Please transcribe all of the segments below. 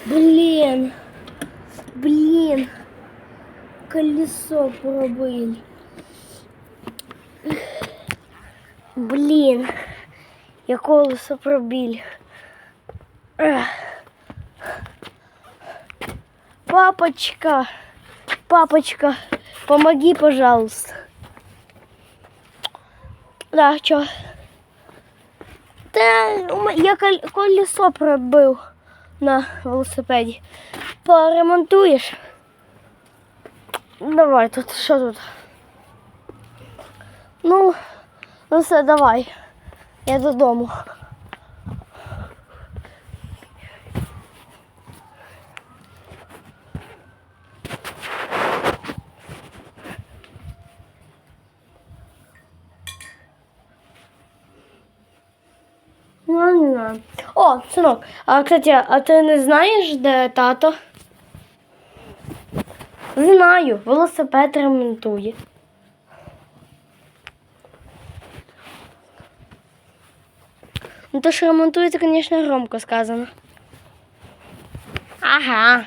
Ой! Блін. Блін. Колесо пробили. Блін. Я колесо пробил. Эх. Папочка, папочка, помоги, пожалуйста. Да, чё? Та у ме- я кол- колесо пробив На велосипеді. Поремонтуєш? Давай, тут що тут? Ну, ну все, давай. Я додому. Ну, не знаю. О, синок, а кстати, а ти не знаєш, де тато? Знаю, велосипед ремонтує. Ну то, що ремонтує, це, звісно, громко сказано. Ага.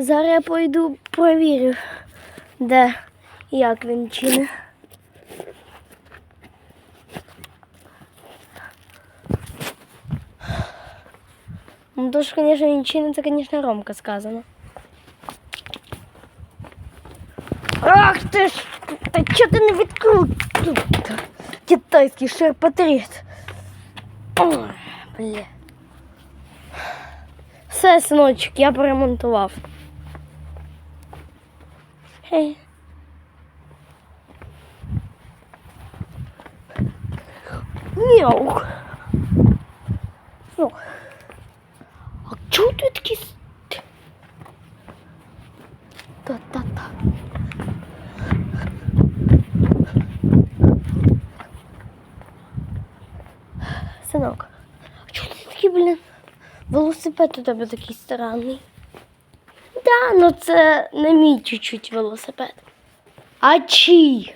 Зараз я пойду провірю, де і як він чинить. Ну, то, що, звісно, він чинить, це, звісно, Ромка сказано. Ах ти ж! Та чого ти не відкрив? Китайський шерпотріт. Ой, Бля. Все, синочок, я поремонтував. Гей. Мяу. Ну. А чого ти такий? с- Та-та-та. Синок, а чого ти такий, блін? Велосипед у тебе такий странний. Да, ну це не мій чуть-чуть велосипед. А чий?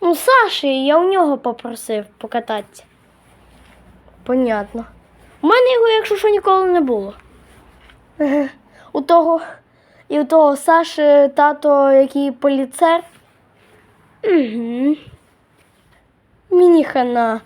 Ну, Саші, я у нього попросив покататися. Понятно. У мене його, якщо що, ніколи не було. У того і у того Саші тато, який поліцер. Угу. Мені хана.